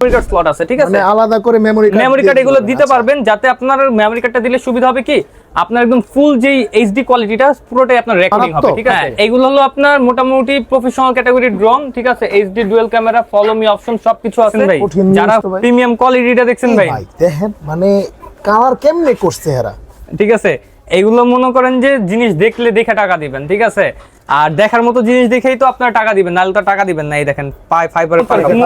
Card slot আছে ঠিক আছে? মানে আলাদা করে মেমোরি মেমোরি কার্ড এগুলো দিতে পারবেন যাতে আপনার মেমোরি কার্ডটা দিলে সুবিধা হবে কি? আপনার একদম ফুল যেই এইচডি কোয়ালিটিটা পুরোটাই আপনার রেকর্ডিং হবে ঠিক আছে? এইগুলো হলো আপনার মোটামুটি প্রফেশনাল ক্যাটাগরির ড্রোন ঠিক আছে? HD dual camera follow me option সবকিছু আছে। ভাই? যারা। প্রিমিয়াম কোয়ালিটিটা দেখছেন ভাই? দেখেন মানে কালার কেমনে করছে এরা? ঠিক আছে? এইগুলো মনে করেন যে জিনিস দেখলে দেখে টাকা দিবেন ঠিক আছে? আর দেখার মতো জিনিস দেখেই তো আপনার টাকা দিবেন নাহলে তো টাকা দিবেন না। এই দেখেন পাই ফাইবারের টাকা ঠিক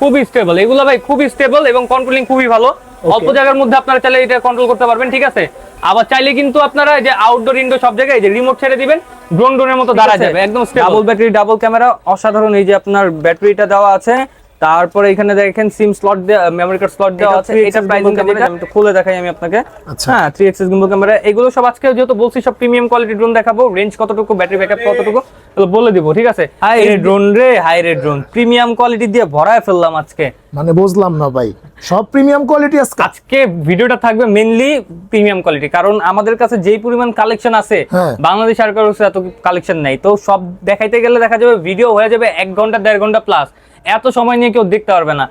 খুবই স্টেবল এগুলো ভাই খুবই স্টেবল এবং কন্ট্রোলিং খুবই ভালো। অল্প জায়গার মধ্যে আপনারা চাইলে এটা কন্ট্রোল করতে পারবেন ঠিক আছে? আবার চাইলে কিন্তু আপনারা এই যে আউটডোর ইনডোর সব জায়গায় এই যে রিমোট ছেড়ে দিবেন ড্রোন ড্রোনের মতো দাঁড়া যাবে একদম ডাবল ব্যাটারি ডাবল ক্যামেরা অসাধারণ এই যে আপনার ব্যাটারিটা দেওয়া আছে। তারপরে এখানে দেখেন সিম স্লট দেওয়া মেমোরি কার্ড স্লট দেওয়া আছে। এটা প্রাইসিং যেটা আমি একটু খুলে দেখাই আমি আপনাকে। আচ্ছা। হ্যাঁ থ্রি এক্সেস গিম্বল ক্যামেরা এগুলো সব আজকে যেহেতু বলছি সব প্রিমিয়াম কোয়ালিটি ড্রোন দেখাবো। রেঞ্জ কতটুকু ব্যাটারি ব্যাকআপ কতটুকু এগুলো বলে দিব ঠিক আছে? হাই রে ড্রোন রে হাই রে ড্রোন প্রিমিয়াম কোয়ালিটি দিয়ে ভরায় ফেললাম আজকে। মানে বুঝলাম না ভাই। সব প্রিমিয়াম কোয়ালিটি আজকে। আজকে ভিডিওটা থাকবে মেইনলি প্রিমিয়াম কোয়ালিটি কারণ আমাদের কাছে যেই পরিমাণ কালেকশন আছে হ্যাঁ। বাংলাদেশ আর কারও কাছে এত কালেকশন নাই। তো সব দেখাইতে গেলে দেখা যাবে ভিডিও হয়ে যাবে এক ঘণ্টা দেড় ঘণ্টা প্লাস এত সময় নিয়ে কেউ দেখতে পারবে না।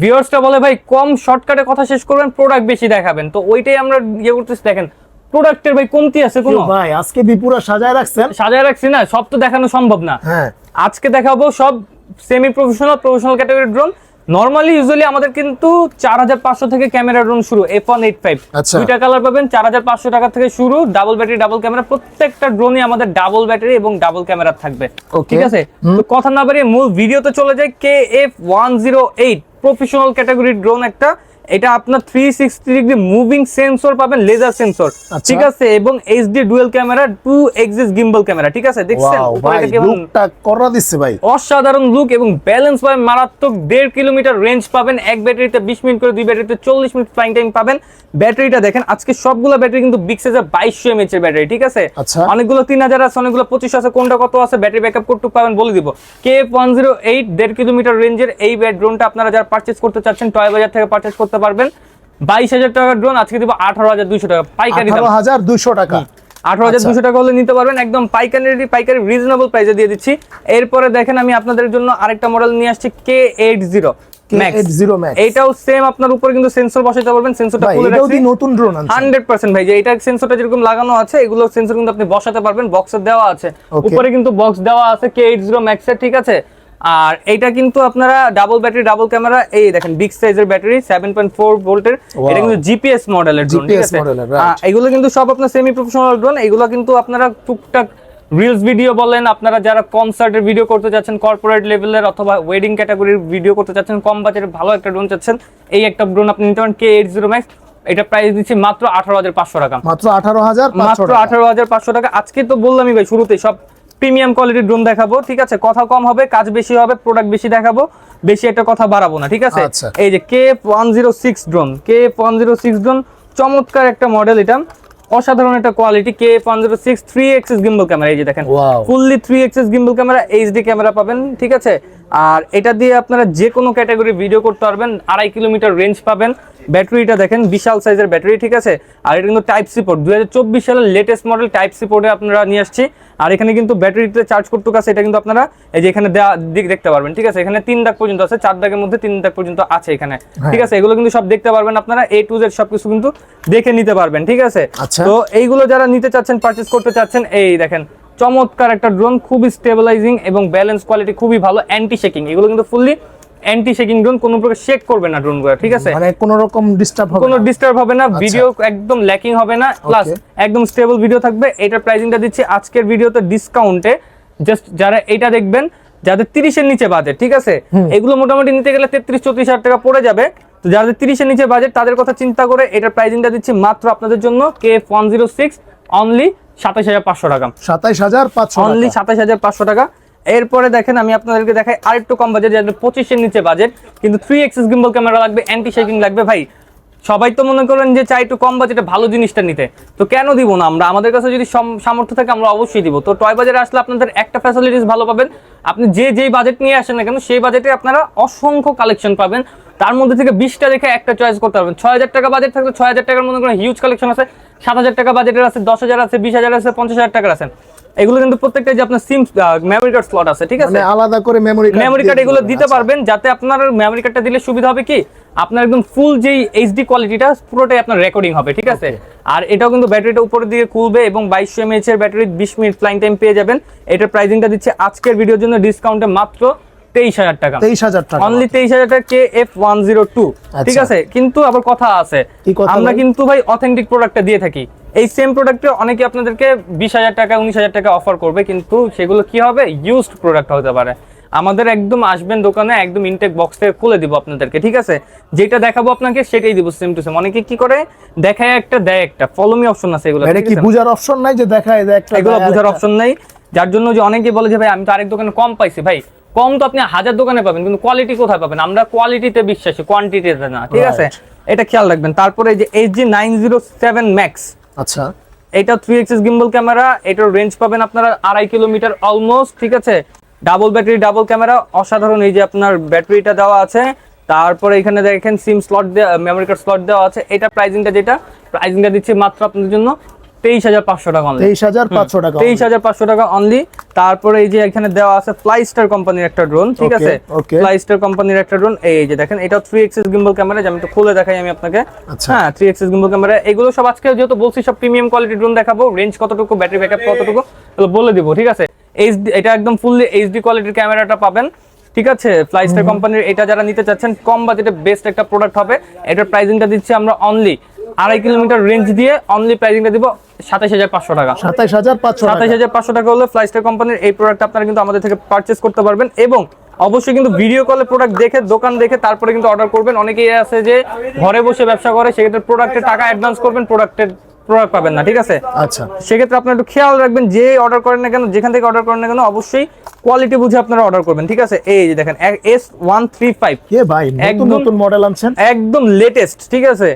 ভিউয়ার্সটা বলে ভাই কম শর্টকাটে কথা শেষ করবেন প্রোডাক্ট বেশি দেখাবেন। তো ওইটাই আমরা ইয়ে করতেছি দেখেন প্রোডাক্টের ভাই কমতি আছে কোনো? ভাই আজকে বিপুরা সাজায় রাখছেন। সাজায় রাখছি না সব তো দেখানো সম্ভব না। হ্যাঁ। আজকে দেখাবো সব সেমি প্রফেশনাল প্রফেশনাল ক্যাটাগরির ড্রোন নর্মালি ইউজুয়ালি আমাদের কিন্তু চার হাজার পাঁচশো থেকে ক্যামেরা রুম শুরু এফ ওয়ান এইট ফাইভ। দুইটা কালার পাবেন চার হাজার পাঁচশো টাকা থেকে শুরু ডাবল ব্যাটারি ডাবল ক্যামেরা প্রত্যেকটা ড্রোনে আমাদের ডাবল ব্যাটারি এবং ডাবল ক্যামেরা থাকবে. ঠিক আছে? তো কথা না বাড়িয়ে মূল ভিডিওতে চলে যায় K F one zero eight professional ক্যাটাগরির ড্রোন একটা। এটা আপনার three sixty degree moving sensor পাবেন লেজার সেন্সর আচ্ছা। ঠিক আছে এবং HD dual camera two axis gimbal camera ঠিক আছে দেখছেন? করা দিচ্ছে ভাই। অসাধারণ লুক এবং ব্যালেন্স পাবেন মারাত্মক দেড় কিলোমিটার রেঞ্জ পাবেন এক ব্যাটারিতে বিশ মিনিট করে দুই ব্যাটারিতে চল্লিশ মিনিট ফ্লাইং টাইম পাবেন। ব্যাটারিটা দেখেন আজকে সবগুলো ব্যাটারি কিন্তু বিগ সাইজের বাইশশো এমএচ এর ব্যাটারি ঠিক আছে? আচ্ছা। অনেকগুলো তিন হাজার আছে অনেকগুলো পঁচিশ আছে কোনটা কত আছে ব্যাটারি ব্যাকআপ কতটুকু পাবেন বলে দিব। কে ওয়ান জিরো এইট দেড় কিলোমিটার রেঞ্জের এই ড্রোনটা আপনারা যারা পারচেস করতে চাচ্ছেন টয় বাজার থেকে পারচেস করতে পারবেন। বাইশ হাজার টাকার ড্রোন আজকে দিব আঠারো হাজার দুইশো টাকা। পাইকারি হাজার দুইশো টাকা। আঠারো হাজার আচ্ছা। দুশো টাকা হলে নিতে পারবেন। একদম পাইকারি পাইকারি রিজনেবল প্রাইসে দিয়ে দিচ্ছি। এরপরে দেখেন আমি আপনাদের জন্য আরেকটা মডেল নিয়ে আসছি কে এইট জিরো K80 এইটাও সেম আপনার উপরে কিন্তু সেন্সর বসাতে পারবেন সেন্সরটা ভাই খুলে রাখছি। নতুন ড্রোন আনছেন? হান্ড্রেড পার্সেন্ট ভাই যে এটা সেন্সরটা যেরকম লাগানো আছে এগুলো সেন্সর কিন্তু আপনি বসাতে পারবেন বক্সের দেওয়া আছে। উপরে কিন্তু বক্স দেওয়া আছে কে এইট জিরো ম্যাক্সের ঠিক আছে? আর এইটা কিন্তু আপনারা ডাবল ব্যাটারি ডাবল ক্যামেরা এই দেখেন বিগ সাইজের ব্যাটারি সেভেন পয়েন্ট ফোর ভোল্টের এটা কিন্তু জিপিএস মডেলের ড্রোন ঠিক আছে? মডেলের, এগুলো কিন্তু সব আপনার সেমি প্রফেশনাল ড্রোন এগুলো কিন্তু আপনারা টুকটাক রিলস ভিডিও বলেন আপনারা যারা কনসার্টের ভিডিও করতে যাচ্ছেন কর্পোরেট লেভেলের অথবা ওয়েডিং ক্যাটাগরির ভিডিও করতে চাচ্ছেন কম বাজেটের ভালো একটা ড্রোন চাচ্ছেন এই একটা ড্রোন আপনি নিতে পারেন কে এইট জিরো ম্যাক্স এটা প্রাইস দিচ্ছি মাত্র আঠারো হাজার পাঁচশো টাকা। মাত্র আঠারো হাজার মাত্র আঠারো হাজার পাঁচশো টাকা। আজকে তো বললামই ভাই শুরুতে সব প্রিমিয়াম কোয়ালিটির ড্রোন দেখাবো ঠিক আছে? কথা কম হবে কাজ বেশি হবে প্রোডাক্ট বেশি দেখাবো বেশি একটা কথা বাড়াবো না ঠিক আছে? আচ্ছা। এই যে K one zero six drone K one zero six drone চমৎকার একটা মডেল এটা। অসাধারণ একটা quality K one zero six three axis gimbal camera এই যে দেখেন. Fully three axis gimbal camera HD camera পাবেন ঠিক আছে? আর এটা দিয়ে আপনারা যে কোনো ক্যাটাগরি ভিডিও করতে পারবেন আড়াই কিলোমিটার রেঞ্জ পাবেন। ব্যাটারিটা দেখেন বিশাল সাইজের ব্যাটারি ঠিক আছে? আর এটা কিন্তু টাইপ সি পোর্ট দুই সালের লেটেস্ট মডেল টাইপ সি পোর্টে আপনারা নিয়ে আসছি। আর এখানে কিন্তু ব্যাটারিতে চার্জ করতে আছে এটা কিন্তু আপনারা এই যে এখানে দিক দেখতে পারবেন ঠিক আছে? এখানে তিন দাগ পর্যন্ত আছে চার দাগের মধ্যে তিন দাগ পর্যন্ত আছে এখানে ঠিক আছে? এগুলো কিন্তু সব দেখতে পারবেন আপনারা এ টু জেড সবকিছু কিন্তু দেখে নিতে পারবেন ঠিক আছে? আচ্ছা। তো এইগুলো যারা নিতে চাচ্ছেন পারচেস করতে চাচ্ছেন এই দেখেন চমৎকার একটা ড্রোন খুবই স্টেবিলাইজিং এবং ব্যালেন্স কোয়ালিটি খুবই ভালো অ্যান্টি শেকিং এগুলো কিন্তু ফুললি অ্যান্টি শেকিং ড্রোন কোনো প্রকার শেক করবে না ড্রোনগুলো ঠিক আছে? মানে কোনো রকম ডিস্টার্ব হবে কোনো। ডিস্টার্ব হবে না ভিডিও একদম ল্যাকিং হবে না প্লাস একদম স্টেবল ভিডিও থাকবে। এটার প্রাইসিংটা দিচ্ছি আজকের ভিডিওতে ডিসকাউন্টে জাস্ট যারা এটা দেখবেন যাদের তিরিশের নিচে বাজেট ঠিক আছে? এগুলো মোটামুটি নিতে গেলে তেত্রিশ চৌত্রিশ হাজার টাকা পড়ে যাবে। তো যাদের তিরিশের নিচে বাজেট তাদের কথা চিন্তা করে এটার প্রাইসিংটা দিচ্ছি মাত্র আপনাদের জন্য K one zero six only সাতাশ হাজার পাঁচশো টাকা। সাতাইশ হাজার পাঁচশো অনলি। সাতাশ হাজার পাঁচশো টাকা। এরপরে দেখেন আমি আপনাদেরকে দেখাই আরেকটু কম বাজেট যাদের পঁচিশের নিচে বাজেট কিন্তু থ্রি এক্সেস গিম্বল ক্যামেরা লাগবে অ্যান্টি শেকিং লাগবে ভাই। সবাই তো মনে করেন যে চাই একটু কম বাজেটে ভালো জিনিসটা নিতে। তো কেন দিব না আমরা? আমাদের কাছে যদি সম- সামর্থ্য থাকে আমরা অবশ্যই দিব। তো টয় বাজারে আসলে আপনাদের একটা ফ্যাসিলিটিস ভালো পাবেন। আপনি যে যেই বাজেট নিয়ে আসেন না কেন সেই বাজেটে আপনারা অসংখ্য কালেকশন পাবেন। তার মধ্যে থেকে বিশটা দেখে একটা চয়েস করতে পারবেন। ছয় হাজার টাকা বাজেট থাকলে ছয় হাজার টাকার মধ্যে কোনো হিউজ কালেকশন আছে। সাত হাজার টাকা বাজেটের আছে দশ হাজার আছে বিশ হাজার আছে পঞ্চাশ হাজার টাকার আছে। এগুলো কিন্তু প্রত্যেকটা যে আপনার সিম মেমোরি কার্ড স্লট আছে ঠিক আছে? মানে আলাদা করে মেমোরি মেমোরি কার্ড এগুলো দিতে পারবেন যাতে আপনার মেমোরি কার্ডটা দিলে সুবিধা হবে কি? আপনার একদম ফুল যেই এইচডি কোয়ালিটিটা পুরোটাই আপনার রেকর্ডিং হবে ঠিক আছে? আর এটাও কিন্তু ব্যাটারিটা উপরের দিকে খুলবে এবং বাইশশো এমএএইচ এর ব্যাটারি বিশ মিনিট ফ্লাইং টাইম পেয়ে যাবেন। এটার প্রাইসিংটা দিচ্ছে আজকের ভিডিওর জন্য ডিসকাউন্টে মাত্র তেইশ হাজার টাকা। তেইশ হাজার টাকা অনলি তেইশ হাজার টাকা K F one zero two ঠিক। আছে? কিন্তু আবার কথা আছে। আমরা কিন্তু ভাই অথেন্টিক প্রোডাক্টটা দিয়ে থাকি। এই সেম প্রোডাক্টে অনেকে আপনাদেরকে বিশ হাজার টাকা উনিশ হাজার টাকা অফার করবে কিন্তু সেগুলো কি হবে? ইউজড প্রোডাক্ট হতে পারে। আমাদের একদম আসবেন দোকানে একদম ইনটেক বক্স থেকে খুলে দিব আপনাদেরকে ঠিক আছে? যেটা দেখাবো আপনাকে সেটাই দিব সেম টু সেম অনেকে কি করে? দেখায় একটা দেয় একটা। ফলো মি অপশন আছে এগুলো এটা কি বুঝার অপশন নাই যে দেখায় যে একটা এগুলো দেয় বোঝার অপশন নাই। যার জন্য যে অনেকে বলে যে ভাই আমি তো আরেক দোকানে কম পাইছি। ভাই কম তো আপনি হাজার দোকানে পাবেন কিন্তু কোয়ালিটি কোথায় পাবেন? আমরা কোয়ালিটিতে বিশ্বাসী কোয়ান্টিটিতে না ঠিক আছে? এটা খেয়াল রাখবেন। তারপরে যে H G nine zero seven max আচ্ছা। এটা থ্রি এক্সেস গিম্বল ক্যামেরা এটার রেঞ্জ পাবেন আপনারা আড়াই কিলোমিটার অলমোস্ট ঠিক আছে? ডাবল ব্যাটারি ডাবল ক্যামেরা অসাধারণ এই যে আপনার ব্যাটারিটা দেওয়া আছে। তারপরে এখানে দেখেন সিম স্লট দেওয়া মেমোরি কার্ড স্লট দেওয়া আছে। এটা প্রাইসিংটা যেটা প্রাইসিংটা দিচ্ছে মাত্র আপনাদের জন্য তেইশ হাজার পাঁচশো টাকা তেইশ হাজার পাঁচশো টাকা তেইশ হাজার পাঁচশো টাকা অনলি তারপরে এই যে এখানে দেওয়া আছে কোম্পানির একটা ড্রোন ঠিক আছে? কোম্পানির একটা ড্রোন এই যে দেখেন এটা থ্রি এক্সেস গিম্বল ক্যামেরা আমি খুলে দেখাই আমি আপনাকে। আচ্ছা। হ্যাঁ থ্রি এক্সেস গিম্বল ক্যামেরা এগুলো সব আজকে যেহেতু বলছি সব প্রিমিয়াম কোয়ালিটি ড্রোন দেখাবো রেঞ্জ কতটুকু ব্যাটারি ব্যাকআপ কতটুকু বলে দিব ঠিক আছে? এইচডি এটা একদম ফুললি এইচডি কোয়ালিটির ক্যামেরাটা পাবেন ঠিক আছে? ফ্লাই স্টার কোম্পানির এটা যারা নিতে চাচ্ছেন কম বাজেটে বেস্ট একটা প্রোডাক্ট হবে। এটার প্রাইসিংটা দিচ্ছি আমরা অনলি আড়াই কিলোমিটার রেঞ্জ দিয়ে অনলি প্রাইসিংটা দিব সাতাশ হাজার পাঁচশো টাকা। সাতাইশ হাজার পাঁচশো সাতাশ হাজার পাঁচশো টাকা হলে ফ্লাইস্টার কোম্পানির এই প্রোডাক্ট আপনারা কিন্তু আমাদের থেকে পারচেস করতে পারবেন এবং অবশ্যই কিন্তু ভিডিও কলে প্রোডাক্ট দেখে দোকান দেখে তারপরে কিন্তু অর্ডার করবেন। অনেকেই আছে যে ঘরে বসে ব্যবসা করে সেক্ষেত্রে প্রোডাক্টের টাকা অ্যাডভান্স করবেন প্রোডাক্টের প্রোডাক্ট পাবেন না ঠিক আছে? আচ্ছা। সেক্ষেত্রে আপনারা একটু খেয়াল রাখবেন যে অর্ডার করেন না কেন যেখান থেকে অর্ডার করেন না কেন অবশ্যই কোয়ালিটি বুঝে আপনারা অর্ডার করবেন ঠিক আছে? এই যে দেখেন এস ওয়ান থ্রি ফাইভ। কে ভাই একদম- নতুন মডেল আনছেন। একদম লেটেস্ট ঠিক আছে?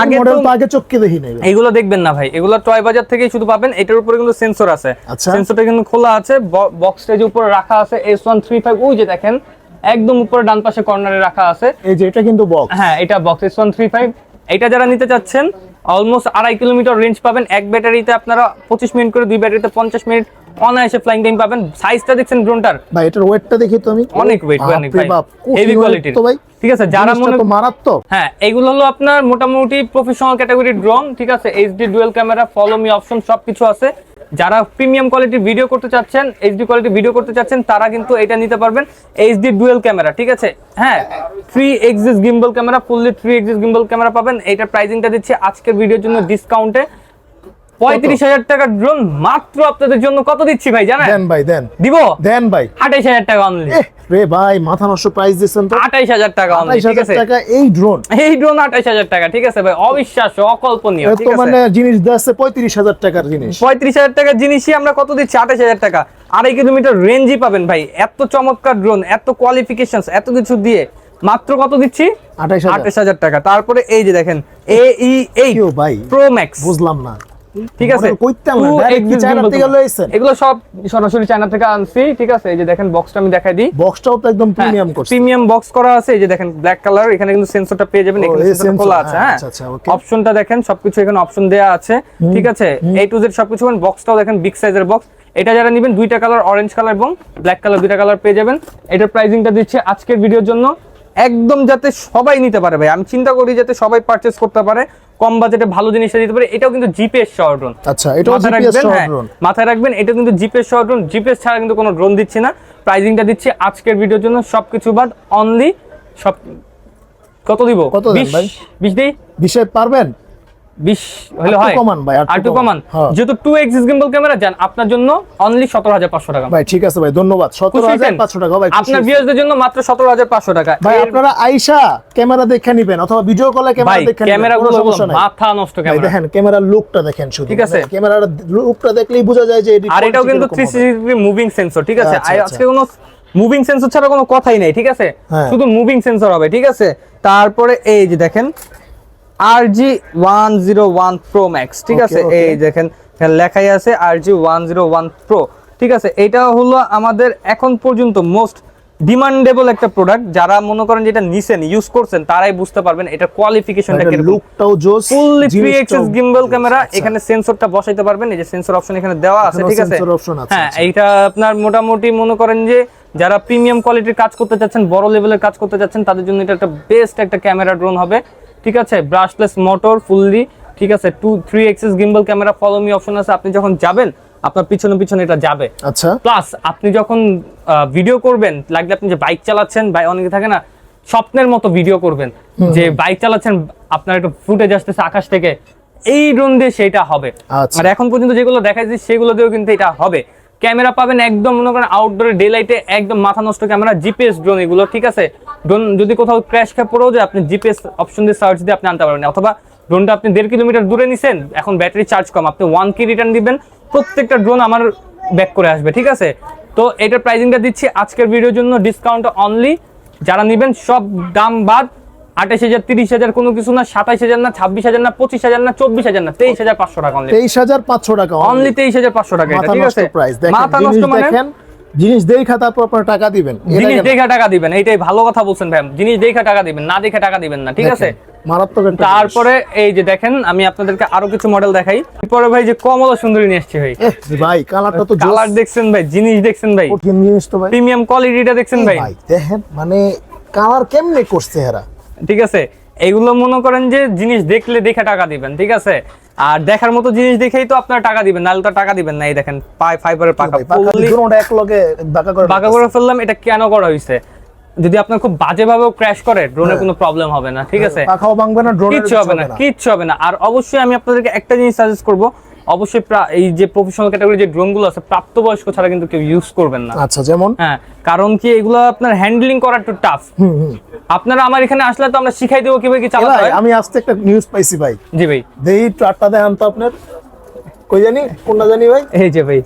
আগে মডেল তো আগে চক্কি দেখি নাই এগুলো দেখবেন না ভাই। এগুলো টয় বাজার থেকেই শুধু পাবেন। এটার উপরে কিন্তু সেন্সর আছে। আচ্ছা। সেন্সরটা কিন্তু খোলা আছে। বক্সটা যে উপরে রাখা আছে এস ওয়ান থ্রি ফাইভ ওই যে দেখেন একদম উপরে ডান পাশে কর্নারে রাখা আছে। এই যে এটা কিন্তু বক্স হ্যাঁ এটা box S one three five এটা যারা নিতে চাচ্ছেন অলমোস্ট আড়াই কিলোমিটার রেঞ্জ পাবেন। এক ব্যাটারিতে আপনারা পঁচিশ মিনিট করে দুই ব্যাটারিতে পঞ্চাশ মিনিট অনায়াসে ফ্লাইং টাইম পাবেন। সাইজটা দেখছেন ড্রোনটার ভাই এটার ওয়েটটা দেখি তো আমি। অনেক ওয়েট অনেক ভাই হেভি কোয়ালিটি কোয়ালিটির তো ভাই। ঠিক আছে যারা মনে তো মারাত্মক। হ্যাঁ এগুলো হলো আপনার মোটামুটি প্রফেশনাল ক্যাটাগরি ড্রোন ঠিক আছে? HD dual camera follow me option সবকিছু আছে। যারা প্রিমিয়াম কোয়ালিটির ভিডিও করতে চাচ্ছেন এইচডি কোয়ালিটি ভিডিও করতে চাচ্ছেন, তারা কিন্তু এটা নিতে পারবেন এইচডি ডুয়েল ক্যামেরা, ঠিক আছে? হ্যাঁ three axis gimbal camera fully three axis gimbal camera পাবেন। এটা প্রাইসিংটা দিচ্ছি আজকের ভিডিওর জন্য ডিসকাউন্টে পঁয়ত্রিশ হাজার টাকার ড্রোন মাত্র আপনাদের জন্য কত দিচ্ছি ভাই জানেন? দেন ভাই দেন। দিব? দেন ভাই। আঠাইশ হাজার টাকা অনলি রে ভাই মাথা নষ্ট প্রাইস দিচ্ছেন তো। আঠাইশ হাজার টাকা অনলি আঠাইশ ঠিক হাজার টাকা এই ড্রোন এই ড্রোন আঠাইশ হাজার টাকা ঠিক আছে ভাই? অবিশ্বাস্য অকল্পনীয় তো মানে জিনিস দিচ্ছে পঁয়ত্রিশ হাজার টাকার জিনিস। পঁয়ত্রিশ হাজার টাকার জিনিসই আমরা কত দিচ্ছি? আঠাশ হাজার টাকা। আড়াই কিলোমিটার রেঞ্জই পাবেন ভাই। এত চমৎকার ড্রোন এত কোয়ালিফিকেশন এত কিছু দিয়ে। মাত্র কত দিচ্ছি? আঠাইশ হাজার। আঠাশ হাজার টাকা। তারপরে এই যে দেখেন A E eight pro max বুঝলাম না। ঠিক আছে? মডেল কইতে ডাইরেক্ট চায়না থেকে লইছেন এগুলো সব সরাসরি চায়না থেকে আনছি ঠিক আছে? এই যে দেখেন বক্সটা আমি দেখাই দিই। বক্সটাও তো একদম প্রিমিয়াম করছে। প্রিমিয়াম বক্স করা আছে এই যে দেখেন ব্ল্যাক কালার এখানে কিন্তু সেন্সরটা পেয়ে যাবেন এখানে সেন্সর খোলা আছে হ্যাঁ, হ্যাঁ আচ্ছা, আচ্ছা. অপশনটা দেখেন সবকিছু এখানে অপশন দেয়া আছে ঠিক আছে? এ টু জেড সবকিছু বক্সটাও দেখেন বিগ সাইজের বক্স এটা যারা নেবেন দুইটা কালার অরেঞ্জ কালার এবং ব্ল্যাক কালার দুইটা কালার পেয়ে যাবেন। এটার প্রাইসিংটা দিচ্ছে আজকের ভিডিওর জন্য। একদম যাতে সবাই নিতে পারে ভাই। আমি চিন্তা করি যাতে সবাই পারচেস করতে পারে কম বাজেটে ভালো জিনিস দিতে পারে। এটাও কিন্তু জিপিএস সহ ড্রোন আচ্ছা এটাও জিপিএস সহ হ্যাঁ, ড্রোন মাথায় রাখবেন এটা কিন্তু জিপিএস সহ ড্রোন জিপিএস ছাড়া কিন্তু কোনো ড্রোন দিচ্ছি না। প্রাইজিংটা দিচ্ছি আজকের ভিডিওর জন্য। সবকিছু বাদ অনলি সব কত দিব? কত দেন ভাই? 20 দেই? বিষয় পারবেন? 20 হলে হয় কমান ভাই, আরেকটু আরেকটু কমান। কমান। যেহেতু 2 এক্সিস গিম্বল ক্যামেরা যান আপনার জন্য অনলি 17500 টাকা ভাই ঠিক আছে ভাই ধন্যবাদ সতেরো হাজার পাঁচশো টাকা ভাই আপনার। জন্য মাত্র 17500 টাকা ভাই আপনারা আইসা ক্যামেরা দেখে নিবেন অথবা ভিডিও কলে ক্যামেরা দেখে ক্যামেরা গুলো মাথা নষ্ট ভাই ক্যামেরা দেখেন ক্যামেরার লুকটা দেখেন শুধু ঠিক আছে। মানে ক্যামেরার লুকটা দেখলেই বোঝা যায় যে আর এটাও কিন্তু থ্রি। সিক্সটি মুভিং সেন্সর ঠিক আছে আচ্ছা, আচ্ছা। আজকে কোনো মুভিং সেন্সর ছাড়া কোনো কথাই নাই ঠিক আছে হ্যাঁ। শুধু মুভিং সেন্সর হবে ঠিক আছে তারপরে এই যে দেখেন R G one zero one pro max ঠিক আছে? এই দেখেন লেখাই আছে R G one zero one pro ঠিক আছে? এটা হলো আমাদের এখন পর্যন্ত মোস্ট ডিমান্ডেবল একটা প্রোডাক্ট যারা মনে করেন যেটা নিছেন ইউজ করছেন তারাই বুঝতে পারবেন এটা কোয়ালিফিকেশনটা কীরকম। লুকটাও জোস fully three axis gimbal camera. এখানে সেন্সরটা বসাইতে পারবেন এই যে সেন্সর অপশন এখানে দেওয়া আছে ঠিক আছে? sensor option আছে, হ্যাঁ আচ্ছা। এইটা আপনার মোটামুটি মনে করেন যে যারা প্রিমিয়াম কোয়ালিটির কাজ করতে চাচ্ছেন বড় লেভেলের কাজ করতে চাচ্ছেন তাদের জন্য এটা একটা বেস্ট একটা ক্যামেরা ড্রোন হবে। ঠিক আছে? ব্রাশলেস মোটর ফুললি ঠিক আছে? Two three axis gimbal camera follow me option আছে। আপনি যখন যাবেন আপনার পিছনে পিছনে এটা যাবে। আচ্ছা। প্লাস আপনি যখন ভিডিও করবেন লাগলে আপনি যে বাইক চালাচ্ছেন বা অনেকে থাকে না স্বপ্নের মতো ভিডিও করবেন। যে বাইক চালাচ্ছেন আপনার একটা ফুটেজ আসতেছে আকাশ থেকে। এই ড্রোন দিয়ে সেটা হবে। আচ্ছা। আর এখন পর্যন্ত যেগুলো দেখাইছি সেগুলো দিয়েও কিন্তু এটা হবে। ক্যামেরা পাবেন একদম, মনে করেন আউটডোরে ডে লাইটে একদম মাথা নষ্ট ক্যামেরা জিপিএস ড্রোন এগুলো, ঠিক আছে? ড্রোন যদি কোথাও ক্র্যাশ খেয়ে পড়েও যায়, আপনি জিপিএস অপশন দিয়ে সার্চ দিয়ে আপনি আনতে পারবেন। অথবা ড্রোনটা আপনি দেড় কিলোমিটার দূরে নিছেন, এখন ব্যাটারি চার্জ কম, আপনি ওয়ান কি রিটার্ন দিবেন, প্রত্যেকটা ড্রোন আমার ব্যাক করে আসবে, ঠিক আছে? তো এটার প্রাইজিংটা দিচ্ছি আজকের ভিডিওর জন্য ডিসকাউন্ট অনলি যারা নেবেন, সব দাম বাদ। আঠাশ হাজার তিরিশ হাজার কোনো কিছু না সাতাইশ হাজার না ছাব্বিশ হাজার না পঁচিশ হাজার না চব্বিশ হাজার না তেইশ হাজার পাঁচশো টাকা তেইশ হাজার পাঁচশো টাকা অনলি তেইশ হাজার পাঁচশো টাকা ঠিক আছে? মাথা নষ্ট জিনিস মানে? দেখেন জিনিস দেখা তারপর আপনার টাকা দিবেন। জিনিস। দেখে টাকা দিবেন এইটাই ভালো কথা বলছেন ভাই। জিনিস দেখে টাকা দিবেন না দেখে টাকা দিবেন না ঠিক আছে? মারাত্মক তারপরে এই যে দেখেন আমি আপনাদেরকে আরও কিছু মডেল দেখাই। পরে ভাই যে কমলা সুন্দরী নিয়ে এসছি ভাই। ভাই কালারটা তো কালার দেখছেন ভাই জিনিস দেখছেন ভাই। জিনিস তো ভাই। প্রিমিয়াম কোয়ালিটিটা দেখছেন ভাই। ভাই দেখেন মানে কালার কেমনে করছে এরা? ঠিক আছে? এগুলো মনে করেন যে জিনিস দেখলে দেখে টাকা দিবেন ঠিক আছে? আর দেখার মতো জিনিস দেখেই তো আপনার টাকা দিবেন নাহলে তো টাকা দিবেন না। এই দেখেন পাই ফাইবারের পাকা পাকা এক লগে বাঁকা করে ফেললাম এটা কেন করা হয়েছে যদি আপনার খুব বাজেভাবেও ক্র্যাশ করে ড্রোনের হ্যাঁ। কোনো প্রবলেম হবে না ঠিক আছে? পাখাও ভাঙবে না ড্রোনের কিচ্ছু হবে না কিচ্ছু হবে না। আর অবশ্যই আমি আপনাদেরকে একটা জিনিস সাজেস্ট করব অবশ্যই এই যে প্রফেশনাল ক্যাটাগরি যে ড্রোনগুলো আছে প্রাপ্তবয়স্ক ছাড়া কিন্তু কেউ ইউজ করবেন না। আচ্ছা যেমন? হ্যাঁ কারণ কি এগুলো আপনার হ্যান্ডলিং করা একটু টাফ আপনারা আমার এখানে আসলে তো আমরা শিখাই দেবো কীভাবে কি চালাতে হয়। আমি আজকে একটা নিউজ পাইছি ভাই। জি ভাই। দেই ট্রাকটা দেখান তো আপনার। কই জানি? কোনটা জানি ভাই? এই যে ভাই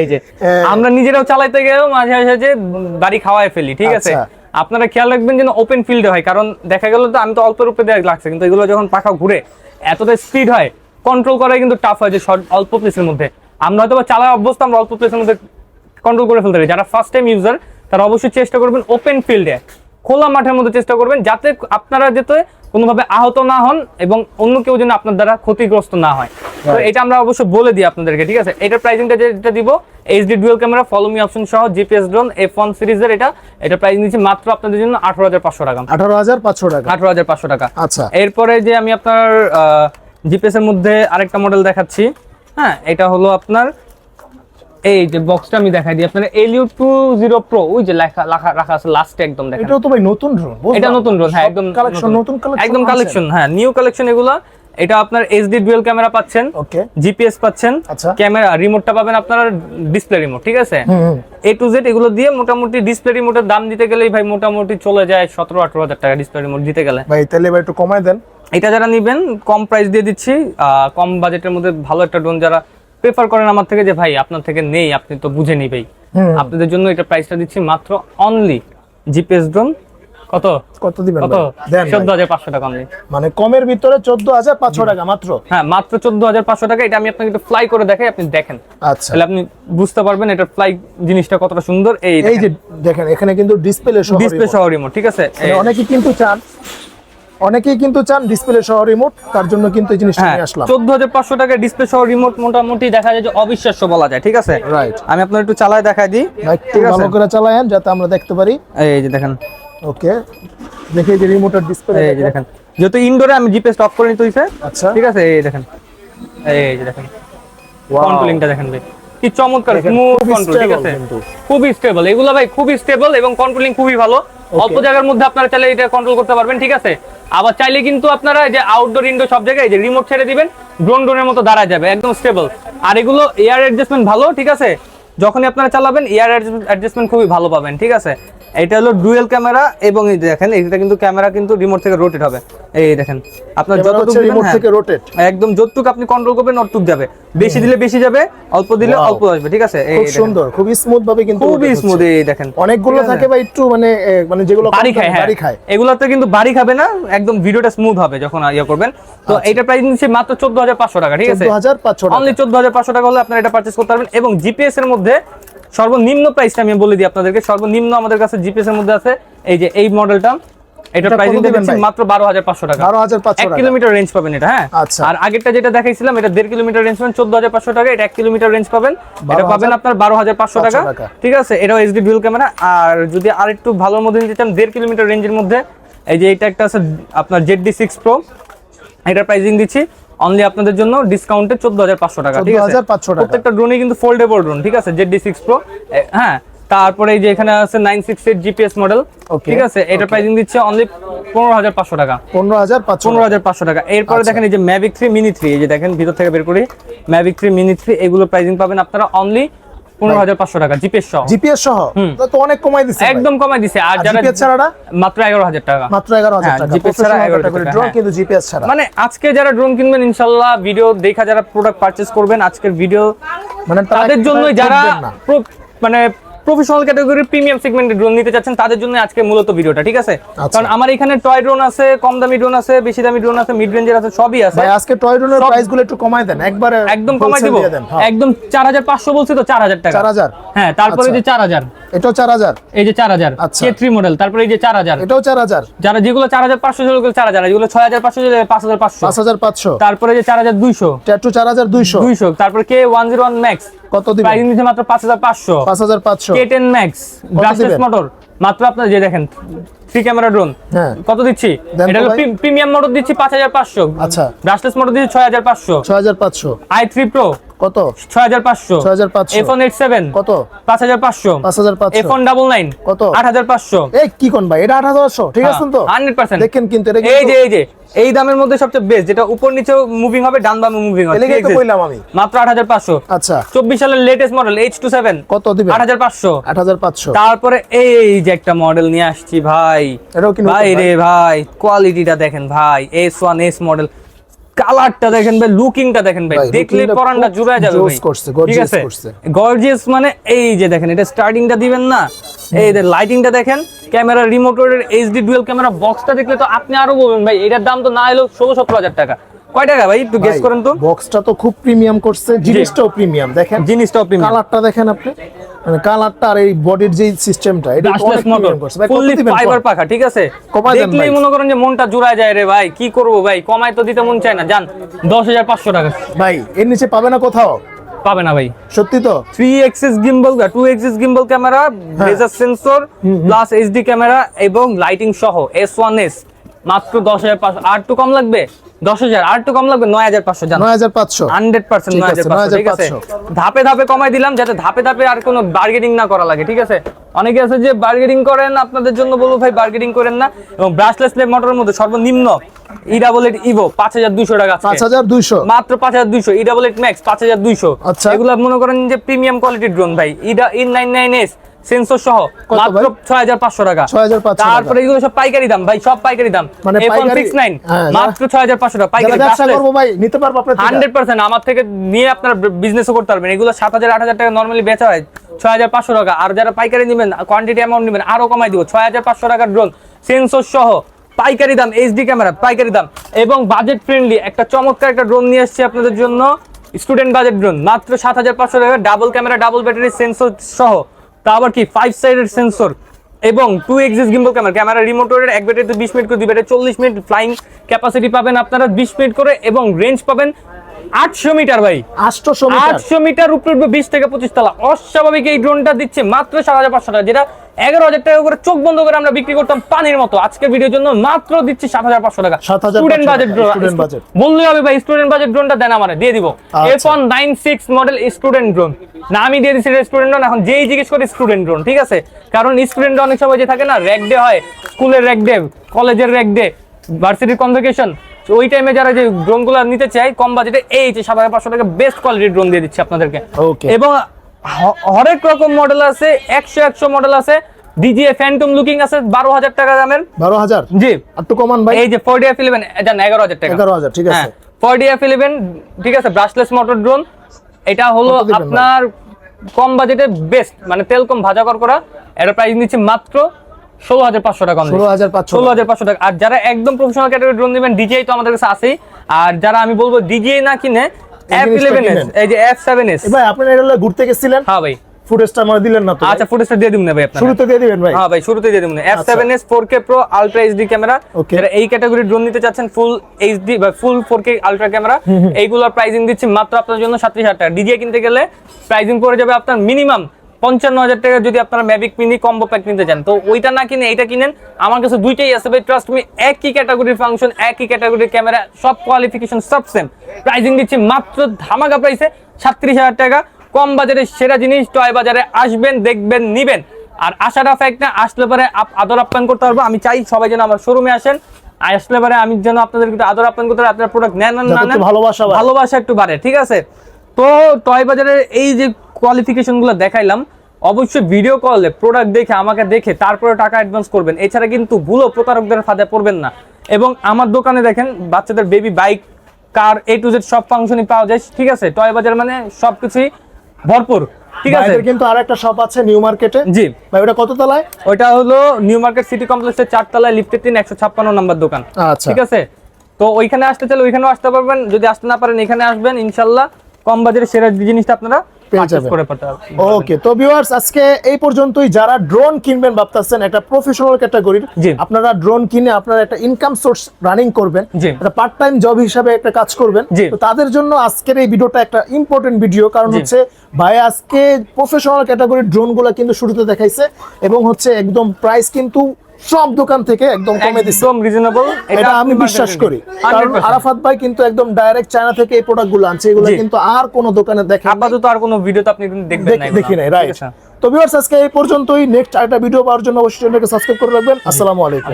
এই যে। হ্যাঁ। আমরা নিজেরাও চালাইতে গেলেও মাঝে মাঝে যে বাড়ি খাওয়ায় ফেলি ঠিক আছে? আচ্ছা। আপনারা খেয়াল রাখবেন যেন ওপেন ফিল্ডে হয় কারণ দেখা গেল তো আমি তো অল্প রূপে দেওয়া লাগছে কিন্তু এগুলো যখন পাখা ঘুরে এতটা স্পিড হয় কন্ট্রোল করা কিন্তু টাফ হয় যে অল্প প্লেসের মধ্যে। আমরা হয়তো বা চালার অভ্যস্ত আমরা অল্প প্লেসের মধ্যে কন্ট্রোল করে ফেলতে পারি। যারা ফার্স্ট টাইম ইউজার তারা অবশ্যই চেষ্টা করবেন ওপেন ফিল্ডে খোলা মাঠের মধ্যে চেষ্টা করবেন যাতে আপনারা যাতে কোনোভাবে আহত না হন এবং অন্য কেউ যেন আপনার দ্বারা ক্ষতিগ্রস্ত না হয়। তো এটা আমরা অবশ্যই বলে দিই আপনাদেরকে ঠিক আছে? এটার প্রাইসিংটা যেটা দিব HD dual camera follow me option সহ জিপিএস ড্রোন এফ ওয়ান সিরিজের এটা এটা প্রাইস নিচ্ছে মাত্র আপনাদের জন্য আঠারো হাজার পাঁচশো টাকা। আঠারো হাজার পাঁচশো টাকা। আঠারো হাজার পাঁচশো টাকা। আচ্ছা। এরপরে যে আমি আপনার জিপিএস এর মধ্যে আরেকটা মডেল দেখাচ্ছি। হ্যাঁ এটা হলো আপনার এই যে বক্সটা আমি দেখাই দিই। আপনার এলিও টু জিরো প্রো ওই যে লেখা লেখা রাখা আছে লাস্টে একদম দেখেন। এটাও তো ভাই নতুন ড্রোন এটা নতুন ড্রোন হ্যাঁ একদম কালেকশন নতুন। কালেকশন একদম কালেকশন হ্যাঁ নিউ কালেকশন এগুলা। এটা আপনার এইচডি ডুয়েল ক্যামেরা পাচ্ছেন ওকে জিপিএস পাচ্ছেন আচ্ছা। ক্যামেরা রিমোটটা পাবেন আপনার ডিসপ্লে রিমোট ঠিক আছে। এ টু জেড এগুলো দিয়ে মোটামুটি ডিসপ্লে রিমোটের দাম দিতে গেলেই ভাই মোটামুটি চলে যায় সতেরো আঠারো হাজার টাকা ডিসপ্লে রিমোট দিতে গেলে। ভাই তাহলে ভাই একটু কমায় দেন। এটা যারা নেবেন কম প্রাইস দিয়ে দিচ্ছি কম বাজেটের মধ্যে ভালো একটা ড্রোন যারা প্রেফার করেন আমার থেকে যে ভাই আপনার থেকে নেই আপনি তো বুঝে নিবেই। আপনাদের জন্য এটা প্রাইসটা দিচ্ছি মাত্র অনলি জিপিএস ড্রোন কত? কত দিবেন কত? ভাই? দেন চোদ্দ ভাই। হাজার পাঁচশো টাকা অনলি মানে কমের ভিতরে চোদ্দ হাজার পাঁচশো টাকা মাত্র? হ্যাঁ মাত্র চোদ্দ হাজার পাঁচশো টাকা। এটা আমি আপনাকে একটু ফ্লাই করে দেখাই আপনি দেখেন। আচ্ছা। তাহলে আপনি বুঝতে পারবেন এটা ফ্লাই জিনিসটা কতটা সুন্দর। এই এই যে দেখেন। এখানে কিন্তু ডিসপ্লে সহ ডিসপ্লে। সহ রিমোট ঠিক আছে? অনেকে কিন্তু চান অনেকেই কিন্তু চান ডিসপ্লে সহ রিমোট তার জন্য কিন্তু এই জিনিসটা হ্যাঁ নিয়ে আসলাম। চোদ্দ হাজার পাঁচশো টাকা ডিসপ্লে সহ রিমোট মোটামুটি দেখা যায় যে অবিশ্বাস্য বলা যায় ঠিক আছে? রাইট আমি আপনার একটু চালায় দেখাই দিই ঠিক আছে? ভালো করে চালায়েন যাতে আমরা দেখতে পারি। এই যে দেখেন। ওকে দেখে যে রিমোটের ডিসপ্লে এই যে দেখেন। যেহেতু ইনডোরে আমি জিপিএস অফ করে নিতে হইছে আচ্ছা। ঠিক আছে? এই দেখেন। এই যে দেখেন. কন্ট্রোলিংটা দেখেন ভাই। কি চমৎকার স্মুথ কন্ট্রোল ঠিক আছে। খুবই স্টেবল এগুলো ভাই খুবই স্টেবল এবং কন্ট্রোলিং খুবই ভালো। অল্প জায়গার মধ্যে আপনারা চাইলে এটা কন্ট্রোল করতে পারবেন, ঠিক আছে? আবার চাইলে কিন্তু আপনারা যে আউটডোর ইনডোর সব জায়গায় যে রিমোট ছেড়ে দিবেন ড্রোন ড্রোনের মতো দাঁড়া যাবে, একদম স্টেবল আর এগুলো এয়ার অ্যাডজাস্টমেন্ট ভালো, ঠিক আছে? যখনই আপনারা চালাবেন এয়ার অ্যাডজাস্টমেন্ট খুবই ভালো পাবেন, ঠিক আছে? এটা হলো ডুয়েল ক্যামেরা এবং এই দেখেন এটা কিন্তু ক্যামেরা কিন্তু রিমোট থেকে রোটেট হবে। এই দেখেন আপনার যতটুকু রিমোট থেকে হ্যাঁ, রোটেট একদম যতটুকু আপনি কন্ট্রোল করবেন অতটুক যাবে। বেশি দিলে বেশি যাবে অল্প দিলে অল্প আসবে ঠিক আছে? এই খুব সুন্দর খুবই স্মুথ ভাবে কিন্তু rotate স্মুথ এই দেখেন। অনেকগুলো থাকে বা একটু মানে মানে যেগুলো বাড়ি খায় হ্যাঁ। বাড়ি খায়। এগুলোতে কিন্তু বাড়ি খাবে না একদম ভিডিওটা স্মুথ হবে যখন ইয়ে করবেন। তো এটা প্রাইস নিচ্ছে মাত্র চোদ্দ হাজার পাঁচশো টাকা ঠিক আছে? চোদ্দ হাজার পাঁচশো টাকা। অনলি চোদ্দ হাজার পাঁচশো টাকা হলে আপনারা এটা পারচেস করতে পারবেন এবং জিপিএস এর মধ্যে সর্বনিম্ন প্রাইসটা আমি বলে দিই আপনাদেরকে। সর্বনিম্ন আমাদের কাছে জিপিএস এর মধ্যে আছে এই যে এই মডেলটা এটা এটা প্রাইসিং দিচ্ছি মাত্র টাকা। কিলোমিটার রেঞ্জ পাবেন এটা হ্যাঁ? আচ্ছা। আর আগেরটা যেটা দেখাইছিলাম এটা দেড় কিলোমিটার রেঞ্জ পাবেন চোদ্দ হাজার পাঁচশো টাকা এটা এক কিলোমিটার রেঞ্জ পাবেন। এটা পাবেন আপনার বারো হাজার পাঁচশো টাকা। টাকা। ঠিক আছে? এটাও এইচডি ডুয়েল ক্যামেরা আর যদি আর একটু ভালোর মধ্যে নিতে চান দেড় কিলোমিটার রেঞ্জের মধ্যে এই যে এটা একটা আছে আপনার জেড ডি সিক্স প্রো এটার প্রাইসিং দিচ্ছি। অনলি আপনাদের জন্য ডিসকাউন্টে চোদ্দ হাজার পাঁচশো টাকা ঠিক আছে? 14,500 টাকা। প্রত্যেকটা ড্রোনই কিন্তু ফোল্ডেবল ড্রোন ঠিক আছে? জেড ডি সিক্স প্রো হ্যাঁ? তারপরে এই যে এখানে আছে nine six eight GPS model ঠিক আছে? এটা প্রাইজিং দিচ্ছে অনলি পনেরো হাজার পাঁচশো টাকা। পনেরো হাজার পনেরো হাজার পাঁচশো টাকা। এরপরে আচ্ছা। দেখেন এই যে ম্যাভিক থ্রি মিনি থ্রি এই যে দেখেন ভিতর থেকে বের করি ম্যাভিক থ্রি মিনি থ্রি এগুলো প্রাইজিং পাবেন আপনারা অনলি টাকা জিপিএস সহ। জিপিএস সহ? তো অনেক কমাই দিচ্ছে একদম কমাই দিছে আর যারা জিপিএস ছাড়াটা? মাত্র এগারো হাজার টাকা। মাত্র এগারো হাজার হ্যাঁ, টাকা। GPS ছাড়া 11,000 টাকা, drone, হ্যাঁ। কিন্তু জিপিএস ছাড়া। মানে আজকে যারা ড্রোন কিনবেন ইনশাল্লাহ ভিডিও দেখা যারা প্রোডাক্ট পারচেজ করবেন আজকের ভিডিও মানে তাদের যারা মানে প্রফেশনাল ক্যাটাগরির প্রিমিয়াম সেগমেন্টের ড্রোন নিতে চাচ্ছেন তাদের জন্য আজকে মূলত ভিডিওটা ঠিক আছে? আচ্ছা। কারণ আমার এখানে টয় ড্রোন আছে কম দামি ড্রোন আছে বেশি দামি ড্রোন আছে মিড রেঞ্জের আছে সবই আছে। ভাই আজকে টয় ড্রোনের সব- প্রাইসগুলো একটু কমাই দেন একবারে একদম wholesale দিব। হ্যাঁ। একদম চার হাজার পাঁচশো বলছি তো চার হাজার টাকা। 4000 হ্যাঁ তারপরে। যে চার হাজার। এটাও চার হাজার? এই যে চার হাজার আচ্ছা। কে থ্রি মডেল তারপরে এই যে চার হাজার। এটাও চার হাজার। যারা যেগুলো চার হাজার পাঁচশো সেগুলো চার হাজার যেগুলো ছয় হাজার পাঁচশো সেগুলো পাঁচ হাজার পাঁচশো। পাঁচ হাজার পাঁচশো। তারপরে যে চার হাজার দুইশো। ট্যাটু চার হাজার দুইশো। দুইশো তারপরে K one zero one max কত দিবেন? প্রাইস নিচ্ছে মাত্র পাঁচ হাজার পাঁচশো। পাঁচ হাজার পাঁচশো। কে টেন ম্যাক্স ব্রাশলেস দিবেন? মোটর মাত্র আপনার যে দেখেন থ্রি ক্যামেরা ড্রোন কত দিচ্ছি? এটা। প্রিমিয়াম মোটর দিচ্ছি পাঁচ হাজার পাঁচশো। আচ্ছা। ব্রাশলেস মোটর দিচ্ছি ছয় হাজার পাঁচশো। ছয় কত? ছয় হাজার পাঁচশো। ছয় হাজার পাঁচশো। এফোন এইট সেভেন কত? পাঁচ হাজার পাঁচশো। পাঁচ হাজার পাঁচশো। এফোন ডাবল নাইন কত? আট হাজার পাঁচশো। এই কি কোন ভাই? এটা আট হাজারশো ঠিক আছে তো হান্ড্রেড পার্সেন্ট দেখেন কিন্তু এটা এই যে এই যে এই দামের মধ্যে সবচেয়ে বেস্ট যেটা উপর নিচেও মুভিং হবে ডান বামে মুভিং হবে। এলাকায় তো কইলাম আমি। মাত্র আট হাজার পাঁচশো। আচ্ছা। চব্বিশ সালের latest model H two seven কত আট হাজার পাঁচশো। তারপরে এই যে একটা মডেল নিয়ে আসছি ভাই। এটাও কি ভাই ভাই? রে ভাই? কোয়ালিটিটা দেখেন ভাই এস ওয়ান এস মডেল কালারটা দেখেন ভাই লুকিংটা দেখেন ভাই। দেখলে পরানটা জুড়ে যাবে ভাই। ঠিক আছে? করছে। গর্জিয়াস মানে এই যে দেখেন এটা স্টার্টিংটা দিবেন না। এই যে লাইটিংটা দেখেন ক্যামেরা রিমোটের এইচডি ডুয়েল ক্যামেরা বক্সটা দেখলে তো আপনি আরও বলবেন ভাই এটার দাম তো না এলেও ষোলো সতেরো হাজার টাকা। কয় টাকা ভাই একটু গেস করেন তো? বক্সটা তো খুব প্রিমিয়াম করছে জিনিসটাও প্রিমিয়াম দেখেন। জিনিসটা প্রিমিয়াম কালারটা দেখেন আপনি। মানে কালারটা আর এই বডির যে সিস্টেমটা এটা অনেক মোটর ফুললি ফাইবার পাখা ঠিক আছে? দেখলেই মনে করেন যে মনটা জুড়ায় যায় রে ভাই কি করব ভাই? কমায় তো দিতে মন চায় না। জান দশ হাজার পাঁচশো টাকা। ভাই এর নিচে পাবে না কোথাও? পাবে না ভাই। সত্যি তো? Three axis gimbal two axis gimbal camera. Laser sensor plus HD camera এবং লাইটিং সহ এস ওয়ান এস মাত্র দশ হাজার পাঁচশো। আর একটু কম লাগবে? দশ হাজার। আর একটু কম লাগবে? নয় হাজার পাঁচশো নয় হাজার পাঁচশো। হান্ড্রেড পার্সেন্ট নয় হাজার পাঁচশো ঠিক আছে? ধাপে ধাপে কমাই দিলাম যাতে ধাপে ধাপে আর কোনো বার্গেনিং না করা লাগে ঠিক আছে? অনেকে আছে যে বার্গেনিং করেন আপনাদের জন্য বলব ভাই বার্গেনিং করেন না। এবং ব্রাশলেস লেপ মোটরের মধ্যে সর্বনিম্ন ই ডাবল এইট ইভো পাঁচ হাজার দুইশো টাকা পাঁচ হাজার দুইশো। মাত্র পাঁচ হাজার দুইশো ই ডাবল এইট ম্যাক্স পাঁচ হাজার দুইশো। আচ্ছা। এগুলো মনে করেন যে প্রিমিয়াম কোয়ালিটির ড্রোন ভাই। In nine nine S sensor সহ মাত্র ভাই? ছয় হাজার পাঁচশো টাকা। 6,500 তারপরে এগুলো সব পাইকারি দাম ভাই সব পাইকারি দাম। মানে পাইকারি- সিক্স নাইন হ্যাঁ, মাত্র ছয় হাজার পাঁচশো টাকা পাইকারি ব্যবসা। ভাই নিতে পারব আমার থেকে নিয়ে আপনার বিজনেসও করতে পারবেন। এগুলো সাত হাজার আট হাজার টাকা নর্মালি বেচা হয় ছয় হাজার পাঁচশো টাকা। আর যারা পাইকারি নেবেন কোয়ান্টিটি অ্যামাউন্ট নেবেন আরও কমাই দিব। ছয় হাজার পাঁচশো টাকার ড্রোন সেন্সর সহ পাইকারি দাম এইচডি ক্যামেরা পাইকারি দাম। এবং বাজেট ফ্রেন্ডলি একটা চমৎকার একটা ড্রোন নিয়ে এসেছি আপনাদের জন্য। স্টুডেন্ট বাজেট ড্রোন মাত্র সাত হাজার পাঁচশো টাকা double camera double battery sensor সহ। তা আবার কি? ফাইভ সাইডের সেন্সর এবং two axis gimbal camera camera রিমোটের এক ব্যাটারিতে বিশ মিনিট করে, দুই ব্যাটারি চল্লিশ মিনিট ফ্লাইং ক্যাপাসিটি পাবেন আপনারা বিশ মিনিট করে এবং রেঞ্জ পাবেন আটশো মিটার ভাই। মিটার? আটশো মিটার উপরে উঠবে বিশ থেকে পঁচিশ তলা। অস্বাভাবিক এই ড্রোনটা দিচ্ছে মাত্র সাত হাজার পাঁচশো টাকা যেটা এগারো হাজার টাকা করে চোখ বন্ধ করে আমরা বিক্রি করতাম পানির মতো। আজকের ভিডিওর জন্য মাত্র দিচ্ছি সাত হাজার পাঁচশো টাকা। স্টুডেন্ট বাজেট বললে হবে ভাই স্টুডেন্ট বাজেট ড্রোনটা দেন আমার দিয়ে দিব। F one nine six model student drone না আমি দিয়ে দিচ্ছি স্টুডেন্ট ড্রোন এখন যেই জিজ্ঞেস করে স্টুডেন্ট ড্রোন ঠিক আছে? কারণ স্টুডেন্ট অনেক সময় যে থাকে না র্যাক ডে হয় স্কুলের র্যাক ডে কলেজের র্যাক ডে ভার্সিটির কনভোকেশন ওই টাইমে যারা যে ড্রোনগুলো নিতে চায় কম বাজেটে এই যে সাত হাজার পাঁচশো টাকা বেস্ট কোয়ালিটির ড্রোন দিয়ে দিচ্ছি আপনাদেরকে। এবং হরেক রকম মডেল আছে একশো একশো মডেল আছে ডিজিএ ফ্যান্টম লুকিং আছে বারো হাজার টাকা দামের। বারো হাজার? জি। একটু কমান ভাই। এই যে ফোর ডি এফ ইলেভেন জান এগারো হাজার টাকা। এগারো হাজার ঠিক আছে। হ্যাঁ ফোর এফ ইলেভেন ঠিক আছে ব্রাশলেস মোটর ড্রোন এটা হলো? আপনার কম বাজেটে বেস্ট মানে তেল কম ভাজা কর করা। এটা প্রাইস নিচ্ছে মাত্র ষোলো হাজার পাঁচশো টাকা ষোলো হাজার পাঁচশো ষোলো হাজার পাঁচশো টাকা। আর যারা একদম প্রফেশনাল ক্যাটাগরি ড্রোন নেবেন ডিজিআই তো আমাদের কাছে আছেই। আর যারা আমি বলব ডিজিআই না কিনে এফ জিনিসটা ইলেভেন এস এই যে এফ সেভেন এস ভাই আপনি এটা ঘুরতে গেছিলেন? হ্যাঁ ভাই। ফুটেজটা আমার দিলেন না তো আচ্ছা ফুটেজটা দিয়ে দিন ভাই আপনার শুরুতে দিয়ে দিবেন ভাই? হ্যাঁ ভাই দিয়ে দিবেন ক্যামেরা যারা এই ক্যাটাগরি ড্রোন নিতে চাচ্ছেন ফুল বা আলট্রা ক্যামেরা এইগুলোর প্রাইসিং দিচ্ছি মাত্র আপনার জন্য সাতত্রিশ হাজার টাকা। ডিজে কিনতে গেলে প্রাইসিং পড়ে যাবে আপনার মিনিমাম পঞ্চান্ন হাজার টাকা যদি আপনারা ম্যাভিক মিনি কম্বো প্যাক নিতে চান তো ওইটা না কিনে এইটা কিনেন। আমার কাছে দুইটাই আছে ভাই ট্রাস্ট মি একই ক্যাটাগরির ফাংশন একই ক্যাটাগরির ক্যামেরা সব কোয়ালিফিকেশন সব সেম প্রাইজিং দিচ্ছি মাত্র ধামাকা প্রাইসে সাতত্রিশ হাজার টাকা। কম বাজারে সেরা জিনিস টয় বাজারে আসবেন দেখবেন নিবেন। আর আশাটা ফ্যাক্ট না আসলে পরে আপ- আদর আপ্যায়ন করতে পারব। আমি চাই সবাই যেন আমার শোরুমে আসেন। আসলে পরে আমি যেন আপনাদের কিন্তু আদর আপ্যায়ন করতে আপনার প্রোডাক্ট নেন না নেন ভালোবাসা ভালোবাসা একটু বাড়ে ঠিক আছে? তো টয় বাজারের এই যে কোয়ালিফিকেশনগুলো দেখাইলাম অবশ্যই ভিডিও কলে প্রোডাক্ট দেখে আমাকে দেখে তারপরে টাকা অ্যাডভান্স করবেন। এছাড়া কিন্তু ভুলো প্রতারকদের ফাঁদে পড়বেন না। এবং আমার দোকানে দেখেন বাচ্চাদের baby bike car A to Z সব ফাংশনই পাওয়া যায় ঠিক আছে? টয় বাজার মানে সবকিছুই ভরপুর ঠিক আছে? কিন্তু আর একটা শপ আছে নিউ মার্কেটে জি। ভাই ওটা কত তলায় ওইটা হলো নিউ মার্কেট সিটি কমপ্লেক্সের চারতলায় লিফটের তিন একশো ছাপ্পান্ন নাম্বার দোকান আচ্ছা। ঠিক আছে? তো ওইখানে আসতে চাইলে ওইখানেও আসতে পারবেন। যদি আসতে না পারেন এখানে আসবেন ইনশাল্লাহ। কম বাজারে সেরা জিনিসটা আপনারা পেয়ে যাবেন। ওকে তো ভিউয়ার্স আজকে এই পর্যন্তই। যারা ড্রোন কিনবেন ভাবতেছেন একটা প্রফেশনাল ক্যাটাগরির আপনারা ড্রোন কিনে আপনারা একটা ইনকাম সোর্স রানিং করবেন একটা পার্ট টাইম জব হিসাবে একটা কাজ করবেন তো তাদের জন্য আজকের এই ভিডিওটা একটা ইম্পর্টেন্ট ভিডিও কারণ হচ্ছে ভাই আজকে প্রফেশনাল ক্যাটাগরির ড্রোনগুলা কিন্তু শুরুতে দেখাইছে এবং হচ্ছে একদম প্রাইস কিন্তু সব দোকান থেকে একদম কমে দিচ্ছে একদম রিজনেবল এটা আমি বিশ্বাস করি। কারণ আরাফাত ভাই কিন্তু একদম ডাইরেক্ট চায়না থেকে এই প্রোডাক্টগুলো আনছে। এগুলো কিন্তু আর কোনো দোকানে দেখেন আপাতত আর কোনো ভিডিওতে আপনি কিন্তু দেখবেন না দেখি নাই রাইট? তো ভিউয়ার্স আজকে এই পর্যন্তই। নেক্সট আরেকটা ভিডিও পাওয়ার জন্য অবশ্যই চ্যানেলকে সাবস্ক্রাইব করে রাখবেন। আসসালামু আলাইকুম।